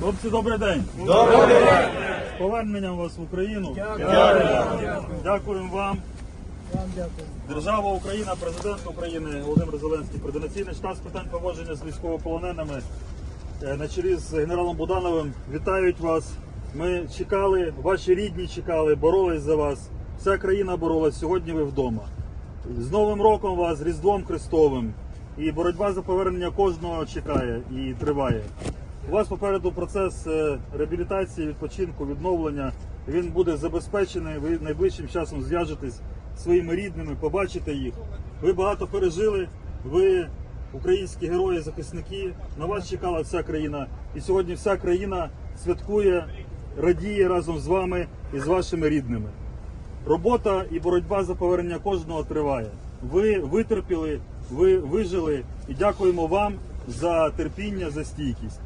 Хлопці, добрий день. Добрий день! З поверненням вас в Україну. Дякую. Дякуємо вам. Держава Україна, президент України Володимир Зеленський, координаційний штаб з питань поводження з військовополоненими е, на чолі з генералом Будановим вітають вас. Ми чекали, ваші рідні чекали, боролись за вас. Вся країна боролась. Сьогодні ви вдома. З Новим роком вас, з Різдвом Христовим. І боротьба за повернення кожного чекає і триває. У вас попереду процес е, реабілітації, відпочинку, відновлення. Він буде забезпечений. Ви найближчим часом зв'яжетесь зі своїми рідними, побачите їх. Ви багато пережили. Ви українські герої, захисники. На вас чекала вся країна. І сьогодні вся країна святкує, радіє разом з вами і з вашими рідними. Робота і боротьба за повернення кожного триває. Ви витерпіли, ви вижили і дякуємо вам за терпіння, за стійкість.